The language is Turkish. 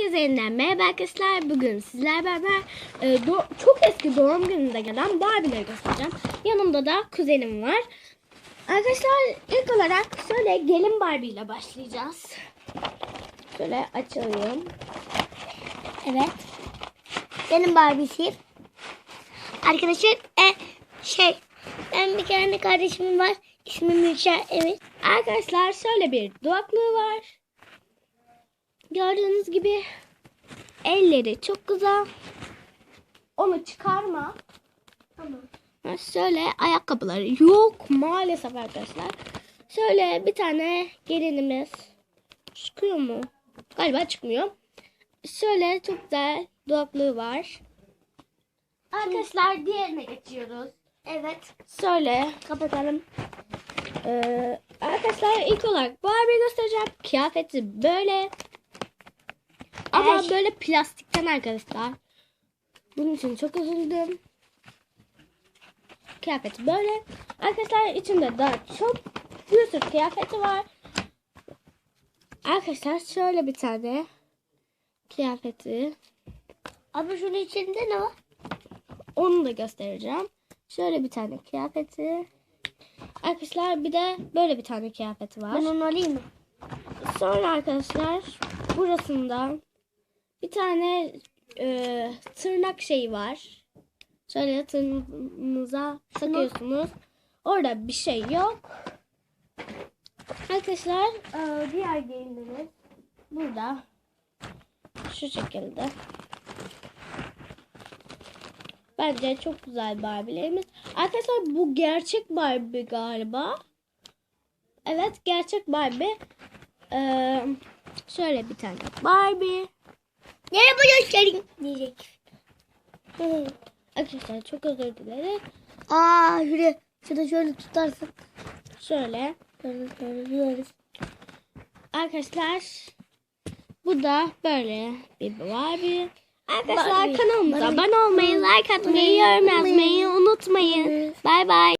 Herkese yeniden merhaba arkadaşlar. Bugün sizler beraber e, do- çok eski doğum gününde gelen Barbie'leri göstereceğim. Yanımda da kuzenim var. Arkadaşlar ilk olarak şöyle gelin Barbie ile başlayacağız. Şöyle açayım. Evet. Benim Barbie'siyim. Arkadaşlar e, şey ben bir tane kardeşim var. İsmi Mülşer. Evet. Arkadaşlar şöyle bir dudaklığı var. Gördüğünüz gibi elleri çok güzel. Onu çıkarma. Tamam. Şöyle ayakkabıları yok maalesef arkadaşlar. Şöyle bir tane gelinimiz çıkıyor mu? Galiba çıkmıyor. Şöyle çok güzel dudaklığı var. Arkadaşlar diğerine geçiyoruz. Evet. Şöyle kapatalım. Ee, arkadaşlar ilk olarak Barbie göstereceğim. Kıyafeti böyle. Ama böyle plastikten arkadaşlar. Bunun için çok üzüldüm. Kıyafeti böyle. Arkadaşlar içinde daha çok bir sürü kıyafeti var. Arkadaşlar şöyle bir tane kıyafeti. Abi şunun içinde ne var? Onu da göstereceğim. Şöyle bir tane kıyafeti. Arkadaşlar bir de böyle bir tane kıyafeti var. Ben onu alayım mı? Sonra arkadaşlar burasında bir tane e, tırnak şeyi var. Şöyle tırnağınıza takıyorsunuz. Orada bir şey yok. Arkadaşlar e, diğer giyimlerimiz burada. Şu şekilde. Bence çok güzel Barbie'lerimiz. Arkadaşlar bu gerçek Barbie galiba. Evet gerçek Barbie. Ee, şöyle bir tane Barbie. Merhaba göstereyim diyecek. Hı. Arkadaşlar çok özür dilerim. Aa şöyle, şurada şöyle tutarsın. Şöyle. Şöyle şöyle diyoruz. Arkadaşlar bu da böyle bir Barbie. Arkadaşlar kanalımıza abone olmayı, like atmayı, yorum yazmayı unutmayın. Bay bay.